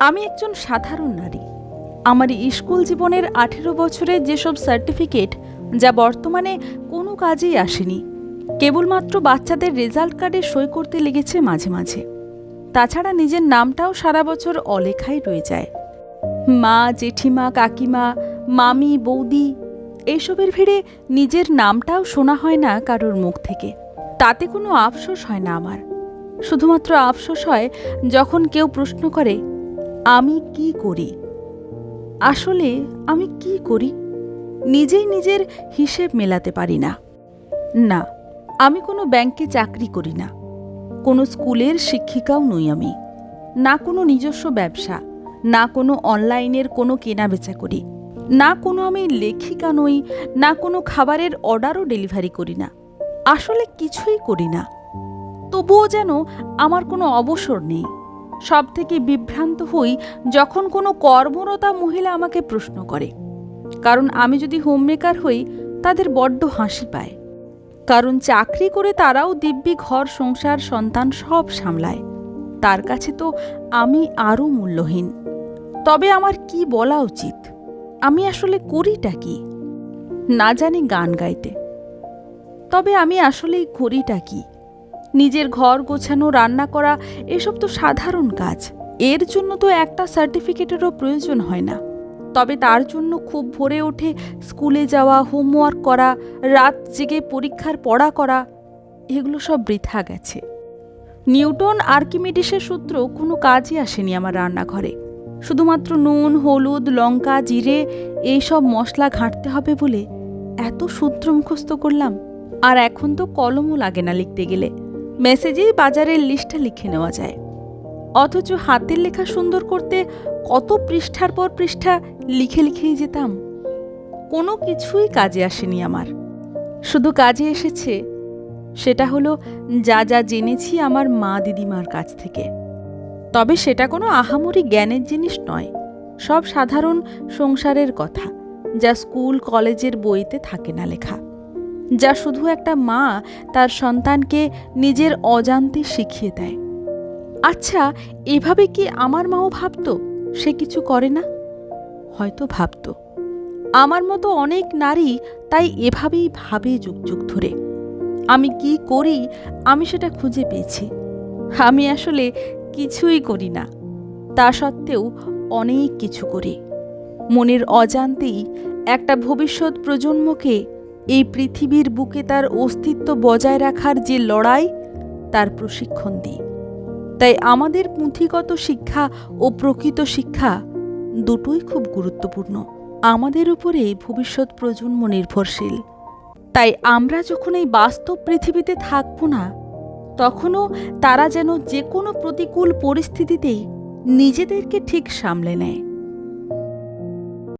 আমি একজন সাধারণ নারী। আমার স্কুল জীবনের আঠেরো বছরের যেসব সার্টিফিকেট যা বর্তমানে কোনো কাজেই আসেনি, কেবলমাত্র বাচ্চাদের রেজাল্ট কার্ডে সই করতে লেগেছে মাঝে মাঝে। তাছাড়া নিজের নামটাও সারা বছর অলেখাই রয়ে যায়। মা, জেঠিমা, কাকিমা, মামি, বৌদি এইসবের ভিড়ে নিজের নামটাও শোনা হয় না কারোর মুখ থেকে। তাতে কোনো আফসোস হয় না আমার। শুধুমাত্র আফসোস হয় যখন কেউ প্রশ্ন করে আমি কি করি? আসলে আমি কি করি? নিজেই নিজের হিসেব মেলাতে পারি না। না, আমি কোনো ব্যাংকে চাকরি করি না। কোনো স্কুলের শিক্ষিকাও নই আমি। না কোনো নিজস্ব ব্যবসা, না কোনো অনলাইনের কোনো কেনা বেচা করি। না কোনো আমি লেখিকা নই, না কোনো খাবারের অর্ডারও ডেলিভারি করি না। আসলে কিছুই করি না। তবুও যেন আমার কোনো অবসর নেই। সব থেকে বিভ্রান্ত হই যখন কোনো কর্মরতা মহিলা আমাকে প্রশ্ন করে। কারণ আমি যদি হোমমেকার হই, তাদের বড্ড হাসি পায়। কারণ চাকরি করে তারাও দিব্যি ঘর, সংসার, সন্তান সব সামলায়। তার কাছে তো আমি আরও মূল্যহীন। তবে আমার কি বলা উচিত? আমি আসলে করিটা কি? না জানি গান গাইতে। তবে আমি আসলেই করিটা কি? নিজের ঘর গোছানো, রান্না করা, এসব তো সাধারণ কাজ। এর জন্য তো একটা সার্টিফিকেটেরও প্রয়োজন হয় না। তবে তার জন্য খুব ভোরে ওঠে স্কুলে যাওয়া, হোমওয়ার্ক করা, রাত জেগে পরীক্ষার পড়া করা, এগুলো সব বৃথা গেছে। নিউটন আর্কিমিডিসের সূত্র কোনো কাজই আসেনি আমার রান্নাঘরে। শুধুমাত্র নুন, হলুদ, লঙ্কা, জিরে, এইসব মশলা ঘাঁটতে হবে বলে এত সূত্র মুখস্থ করলাম। আর এখন তো কলমও লাগে না লিখতে গেলে। মেসেজেই বাজারের লিস্টটা লিখে নেওয়া যায়। অথচ হাতের লেখা সুন্দর করতে কত পৃষ্ঠার পর পৃষ্ঠা লিখে লিখেই যেতাম। কোনো কিছুই কাজে আসেনি আমার। শুধু কাজে এসেছে, সেটা হলো যা যা জেনেছি আমার মা দিদিমার কাছ থেকে। তবে সেটা কোনো আহামরি জ্ঞানের জিনিস নয়, সব সাধারণ সংসারের কথা, যা স্কুল, কলেজের বইতে থাকে না লেখা। যা শুধু একটা মা তার সন্তানকে নিজের অজান্তে শিখিয়ে দেয়। আচ্ছা এভাবে কি আমার মাও ভাবতো? সে কিছু করে না? হয়তো ভাবতো। আমার মতো অনেক নারী তাই এভাবেই ভাবে যুগ যুগ ধরে। আমি কি করি? আমি সেটা খুঁজে পেয়েছি। আমি আসলে কিছুই করি না। তা সত্ত্বেও অনেক কিছু করি। মনের অজান্তেই একটা ভবিষ্যৎ প্রজন্মকে এই পৃথিবীর বুকে তার অস্তিত্ব বজায় রাখার যে লড়াই, তার প্রশিক্ষণ দিই। তাই আমাদের পুঁথিগত শিক্ষা ও প্রকৃত শিক্ষা দুটোই খুব গুরুত্বপূর্ণ। আমাদের উপরে ভবিষ্যৎ প্রজন্ম নির্ভরশীল। তাই আমরা যখন এই বাস্তব পৃথিবীতে থাকব না, তখনও তারা যেন যে কোনো প্রতিকূল পরিস্থিতিতেই নিজেদেরকে ঠিক সামলে নেয়।